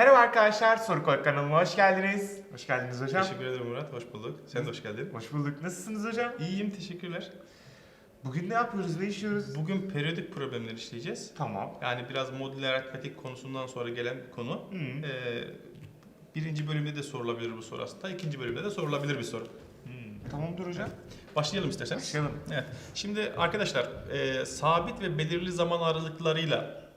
Merhaba arkadaşlar, Soru Kod kanalıma hoş geldiniz. Hoş geldiniz hocam. Teşekkür ederim Murat, hoş bulduk. Sen de hoş geldin. Hoş bulduk. Nasılsınız hocam? İyiyim, teşekkürler. Bugün ne yapıyoruz, ne işliyoruz? Bugün periyodik problemler işleyeceğiz. Tamam. Yani biraz modüler aritmetik konusundan sonra gelen bir konu. Hı. Ee, birinci bölümde de sorulabilir bu soru aslında. İkinci bölümde de sorulabilir bir soru. Tamamdır hocam. Başlayalım isterseniz. Başlayalım. Evet. Şimdi arkadaşlar e, sabit ve belirli zaman aralıklarıyla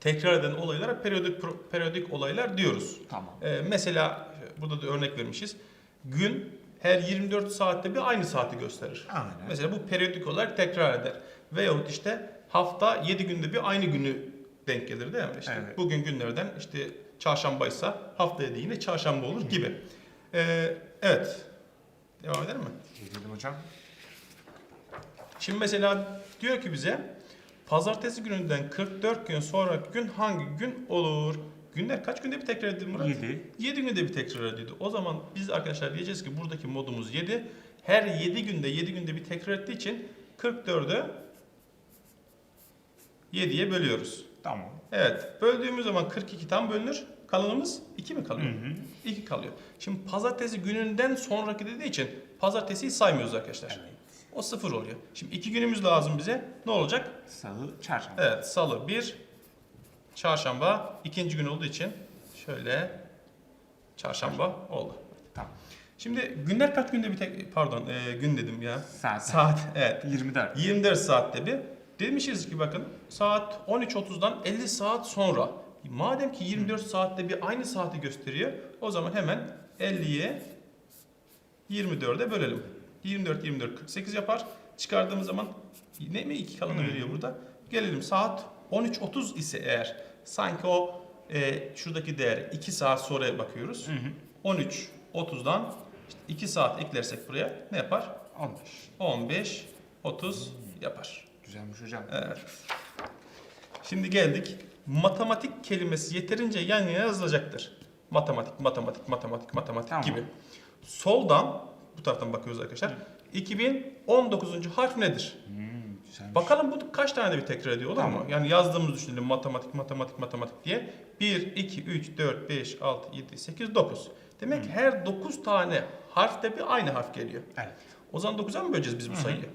tekrar eden olaylara periyodik periyodik olaylar diyoruz. Tamam. E, mesela burada da örnek vermişiz. Gün her 24 saatte bir aynı saati gösterir. Aynen. Mesela bu periyodik olarak tekrar eder. Veyahut işte hafta 7 günde bir aynı günü denk gelir değil mi? İşte Evet. bugün günlerden işte çarşambaysa haftaya da yine çarşamba olur gibi. Ee, evet. Devam edelim mi? Gelelim hocam. Şimdi mesela diyor ki bize pazartesi gününden 44 gün sonraki gün hangi gün olur? Günler kaç günde bir tekrar edilir Murat? 7. 7 günde bir tekrar ediyordu. O zaman biz arkadaşlar diyeceğiz ki buradaki modumuz 7. Her 7 günde 7 günde bir tekrar ettiği için 44'ü 7'ye bölüyoruz. Tamam. Evet. Böldüğümüz zaman 42 tam bölünür. Kalanımız 2 mi Hı kalıyor? hı. 2 kalıyor. Şimdi pazartesi gününden sonraki dediği için pazartesiyi saymıyoruz arkadaşlar. Evet. O sıfır oluyor. Şimdi 2 günümüz lazım bize. Ne olacak? Salı, çarşamba. Evet. Salı 1, çarşamba ikinci gün olduğu için şöyle çarşamba oldu. Tamam. Şimdi günler kaç günde bir tek pardon e, gün dedim ya. Saat. Saat evet. 24. 24 saatte bir. Demişiz ki bakın saat 13.30'dan 50 saat sonra. Madem ki 24 saatte bir aynı saati gösteriyor o zaman hemen 50'ye 24'e bölelim. 24 24 48 yapar. Çıkardığımız zaman ne mi 2 kalanı veriyor burada. Gelelim saat 13.30 ise eğer sanki o e, şuradaki değer 2 saat sonra bakıyoruz. Hı hı. 13 30'dan işte 2 saat eklersek buraya ne yapar? 15. 15 30 yapar. Güzelmiş hocam. Evet. Şimdi geldik. Matematik kelimesi yeterince yan yana yazılacaktır. Matematik, matematik, matematik, matematik Tamam. gibi. Soldan bu taraftan bakıyoruz arkadaşlar. 2019. harf nedir? Hmm, güzelmiş. Bakalım bu kaç tane de bir tekrar ediyor olur Tamam. mu? Yani yazdığımızı düşünelim matematik, matematik, matematik diye. 1, 2, 3, 4, 5, 6, 7, 8, 9. Demek ki her 9 tane harfte bir aynı harf geliyor. Evet. O zaman 9'a mı böleceğiz biz bu sayıyı?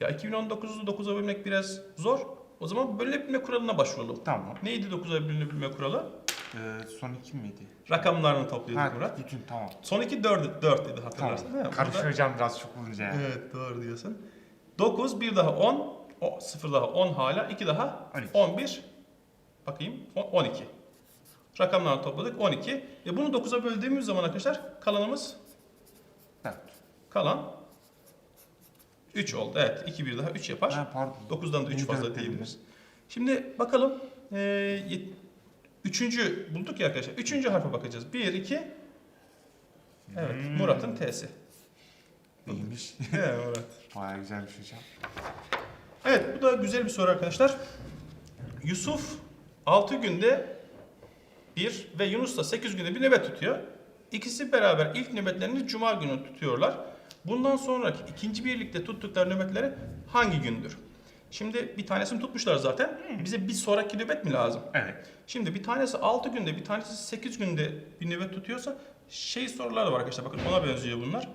Ya 2019'u 9'a bölmek biraz zor. O zaman bölünebilme kuralına başvuralım. Tamam. Neydi 9'a bölünebilme kuralı? Ee, son iki miydi? Rakamlarını topluyorduk Ha, Murat. bütün tamam. Son iki 4, 4 dedi hatırlarsın Tamam. değil mi? Hocam biraz çok olunca yani. Evet doğru diyorsun. 9, bir daha 10, o, 0 daha 10 hala, 2 daha 12. 11, bakayım on- 12. Rakamlarını topladık 12. E bunu 9'a böldüğümüz zaman arkadaşlar kalanımız Evet. kalan 3 oldu. Evet 2 bir daha 3 yapar. Ha, pardon. 9'dan da 3 İyi fazla dört diyebiliriz. Şimdi bakalım. E, üçüncü bulduk ya arkadaşlar. Üçüncü harfe bakacağız. 1, 2. Evet Hmm. Murat'ın T'si. Neymiş? Evet Murat. Baya güzelmiş hocam. Evet bu da güzel bir soru arkadaşlar. Yusuf 6 günde bir ve Yunus da 8 günde bir nöbet tutuyor. İkisi beraber ilk nöbetlerini cuma günü tutuyorlar. Bundan sonraki ikinci birlikte tuttukları nöbetleri hangi gündür? Şimdi bir tanesini tutmuşlar zaten. Bize bir sonraki nöbet mi lazım? Evet. Şimdi bir tanesi 6 günde, bir tanesi 8 günde bir nöbet tutuyorsa şey sorular da var arkadaşlar. Bakın ona benziyor bunlar.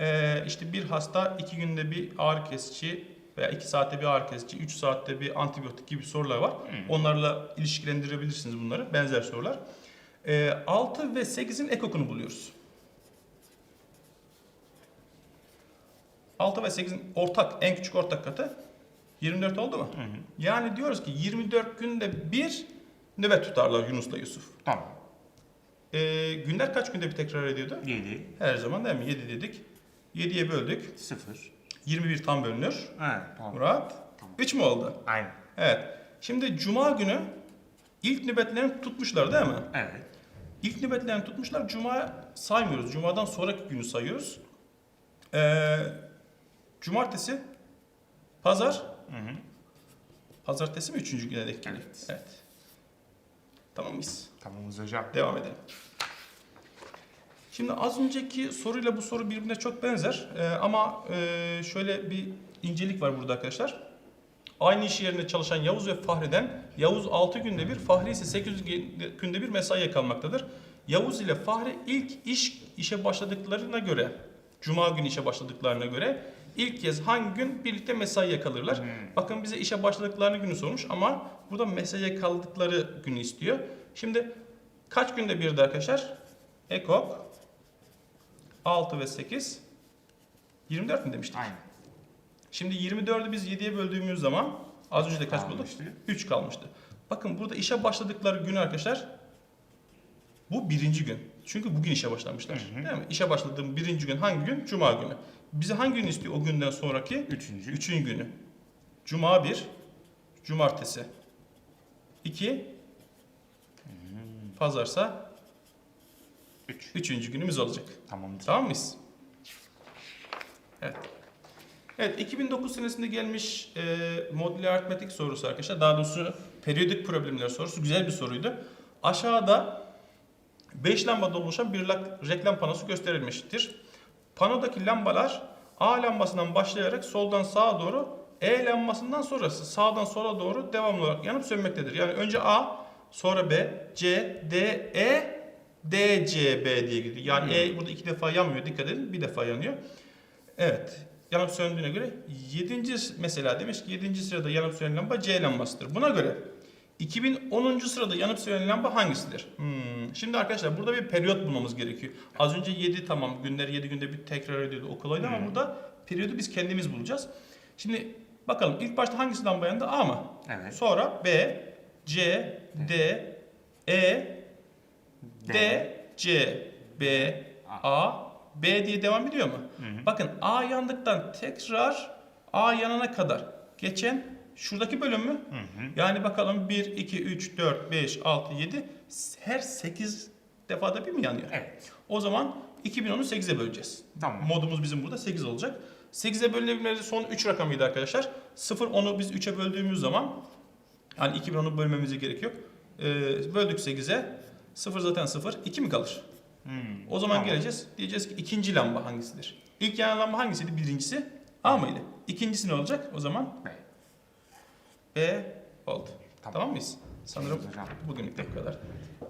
Ee, işte bir hasta 2 günde bir ağrı kesici veya 2 saatte bir ağrı kesici, 3 saatte bir antibiyotik gibi sorular var. Onlarla ilişkilendirebilirsiniz bunları. Benzer sorular. Ee, 6 ve 8'in ekokunu buluyoruz. 6 ve 8'in ortak, en küçük ortak katı 24 oldu mu? Hı hı. Yani diyoruz ki 24 günde bir nöbet tutarlar Yunus'la Yusuf. Tamam. Ee, günler kaç günde bir tekrar ediyordu? 7. Her zaman değil mi? 7 dedik. 7'ye böldük. 0. 21 tam bölünür. Evet. Tamam. Murat. Tamam. 3 mü oldu? Aynen. Evet. Şimdi cuma günü ilk nöbetlerini tutmuşlar değil mi? Evet. İlk nöbetlerini tutmuşlar. Cuma saymıyoruz. Cuma'dan sonraki günü sayıyoruz. Ee, cumartesi, pazar, Hı hı. pazartesi mi üçüncü güne denk geliyor? Evet. evet. Tamam mıyız? Tamamız hocam. Devam edelim. Şimdi az önceki soruyla bu soru birbirine çok benzer. Ee, ama e, şöyle bir incelik var burada arkadaşlar. Aynı iş yerinde çalışan Yavuz ve Fahri'den Yavuz 6 günde bir, Fahri ise 8 günde bir mesaiye kalmaktadır. Yavuz ile Fahri ilk iş işe başladıklarına göre, Cuma günü işe başladıklarına göre ilk kez hangi gün birlikte mesaiye kalırlar? Hmm. Bakın bize işe başladıklarını günü sormuş ama burada mesaiye kaldıkları günü istiyor. Şimdi kaç günde birdi arkadaşlar? Ekok 6 ve 8 24 mi demiştik? Aynen. Şimdi 24'ü biz 7'ye böldüğümüz zaman az önce de kaç bulduk? Kalmıştı. 3 kalmıştı. Bakın burada işe başladıkları gün arkadaşlar bu birinci gün. Çünkü bugün işe başlamışlar. Hı hı. Değil mi? İşe başladığım birinci gün hangi gün? Cuma günü. Bize hangi gün istiyor o günden sonraki? Üçüncü. Üçüncü günü. Cuma 1, cumartesi 2, pazarsa Üç. üçüncü günümüz olacak. Tamamdır. Tamam mıyız? Evet. Evet 2009 senesinde gelmiş e, modüler aritmetik sorusu arkadaşlar. Daha doğrusu periyodik problemler sorusu. Güzel bir soruydu. Aşağıda 5 lambadan oluşan bir reklam panosu gösterilmiştir. Panodaki lambalar A lambasından başlayarak soldan sağa doğru E lambasından sonrası sağdan sola doğru devamlı olarak yanıp sönmektedir. Yani önce A, sonra B, C, D, E, D, C, B diye gidiyor. Yani E burada iki defa yanmıyor. Dikkat edin. Bir defa yanıyor. Evet. Yanıp söndüğüne göre 7. mesela demiş ki 7. sırada yanıp sönen lamba C lambasıdır. Buna göre 2010. sırada yanıp sönen lamba hangisidir? Hmm. Şimdi arkadaşlar burada bir periyot bulmamız gerekiyor. Az önce 7 tamam günler 7 günde bir tekrar ediyordu o kolaydı ama Hmm. burada periyodu biz kendimiz bulacağız. Şimdi bakalım ilk başta hangisi lamba yandı? A mı? Evet. Sonra B, C, D, E, D, C, B, A, B diye devam ediyor mu? Hı hı. Bakın A yandıktan tekrar A yanana kadar geçen şuradaki bölüm mü? Hı hı. Yani bakalım 1, 2, 3, 4, 5, 6, 7 her 8 defada bir mi yanıyor? Evet. O zaman 2010'u 8'e böleceğiz. Tamam. Modumuz bizim burada 8 olacak. 8'e bölünebilmeleri son 3 rakamıydı arkadaşlar. 0, 10'u biz 3'e böldüğümüz zaman yani 2010'u bölmemize gerek yok. Ee, böldük 8'e. 0 zaten 0. 2 mi kalır? Hmm. O zaman Tamam. geleceğiz. Diyeceğiz ki ikinci lamba hangisidir? İlk yanan lamba hangisiydi? Birincisi A mıydı? İkincisi ne olacak? O zaman B. B oldu. Tamam. Tamam, mıyız? Sanırım Hocam. bugünlük de bu kadar.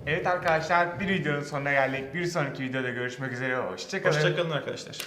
Evet arkadaşlar bir videonun sonuna geldik. Bir sonraki videoda görüşmek üzere. Hoşçakalın. Hoşçakalın arkadaşlar.